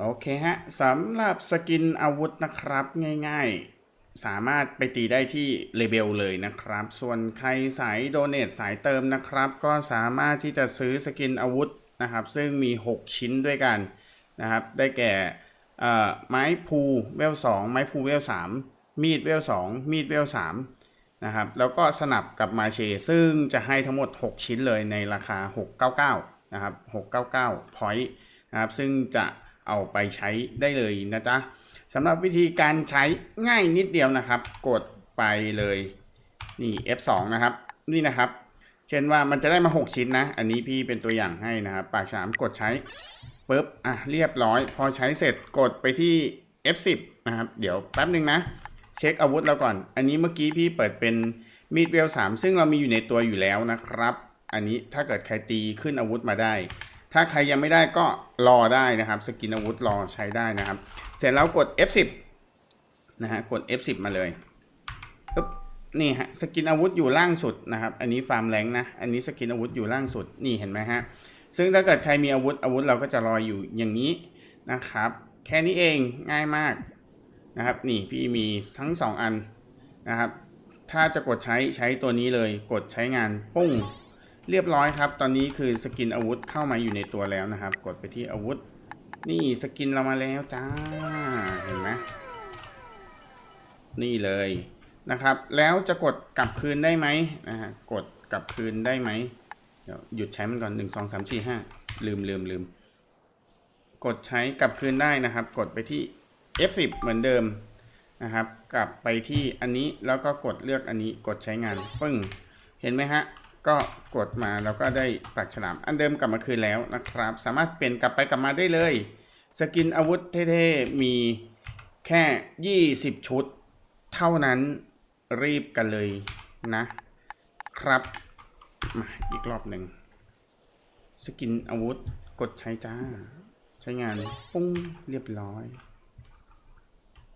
โอเคฮะสำหรับสกินอาวุธนะครับง่ายๆ สามารถไปตีได้ที่เลเบลเลยนะครับ ส่วนใครสายโดเนทสายเติมนะครับ ก็สามารถที่จะซื้อสกินอาวุธนะครับ ซึ่งมี 6 ชิ้นด้วยกันนะครับ ได้แก่ไม้พูเวล2ไม้พูเวล3มีดเวล2มีดเวล3นะครับ แล้วก็สนับกับมาเช ซึ่งจะให้ทั้งหมด 6 ชิ้นเลยในราคา 699นะครับ699 point นะครับ ซึ่งจะ เอาไปใช้ได้เลยนะจ๊ะสำหรับวิธีการใช้ง่ายนิดเดียวนะครับ กดไปเลยนี่ F2 นะครับ นี่นะครับ เช่นว่ามันจะได้มา 6 ชิ้นนะ อันนี้พี่เป็นตัวอย่างให้นะครับ ปากฉามกดใช้ปุ๊บอะเรียบร้อย พอใช้เสร็จกดไปที่ F10 นะครับ เดี๋ยวแป๊บหนึ่งนะ เช็คอาวุธเราก่อน อันนี้เมื่อกี้พี่เปิดเป็นมีดเวลสามซึ่งเรามีอยู่ในตัวอยู่แล้วนะครับ อันนี้ถ้าเกิดใครตีขึ้นอาวุธมาได้ ถ้าใครยังไม่ได้ก็รอได้นะครับสกินอาวุธรอใช้ได้นะครับ เสร็จแล้วกด F10 นะฮะกด F10 มาเลยปึ๊บนี่ฮะสกินอาวุธอยู่ล่างสุดนะครับ อันนี้ฟาร์มแรงนะ อันนี้สกินอาวุธอยู่ล่างสุดนี่เห็นไหมฮะซึ่งถ้าเกิดใครมีอาวุธอาวุธเราก็จะรอยอยู่อย่างนี้นะครับ แค่นี้เองง่ายมากนะครับ นี่พี่มีทั้ง 2 อันนะครับ ถ้าจะกดใช้ใช้ตัวนี้เลย กดใช้งานปุ้ง เรียบร้อยครับ ตอนนี้คือสกินอาวุธเข้ามาอยู่ในตัวแล้วนะครับ กดไปที่อาวุธ นี่สกินเรามาแล้วจ้า เห็นไหมนี่เลยนะครับ แล้วจะกดกลับคืนได้ไหมนะฮะ กดกลับคืนได้ไหม เดี๋ยวหยุดใช้มันก่อนหนึ่งสองสามสี่ห้าลืมลืมลืม กดใช้กลับคืนได้นะครับ กดไปที่ F10 เหมือนเดิมนะครับ กลับไปที่อันนี้แล้วก็กดเลือกอันนี้ กดใช้งาน ปึ้ง เห็นไหมฮะ ก็กดมาแล้วก็ได้ปากฉลามอันเดิมกลับมาคืนแล้วนะครับ สามารถเปลี่ยนกลับไปกลับมาได้เลย สกินอาวุธเท่ๆ มีแค่ 20 ชุด เท่านั้นรีบกันเลยนะครับ มาอีกรอบหนึ่งสกินอาวุธกดใช้จ้า ใช้งานปุ้งเรียบร้อย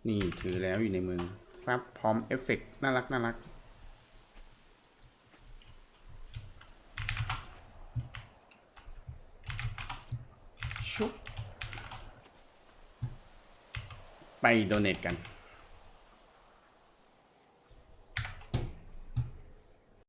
นี่ถือแล้วอยู่ในมือฟับพร้อมเอฟเฟกต์น่ารักน่ารัก ชุบไปโดเนทกัน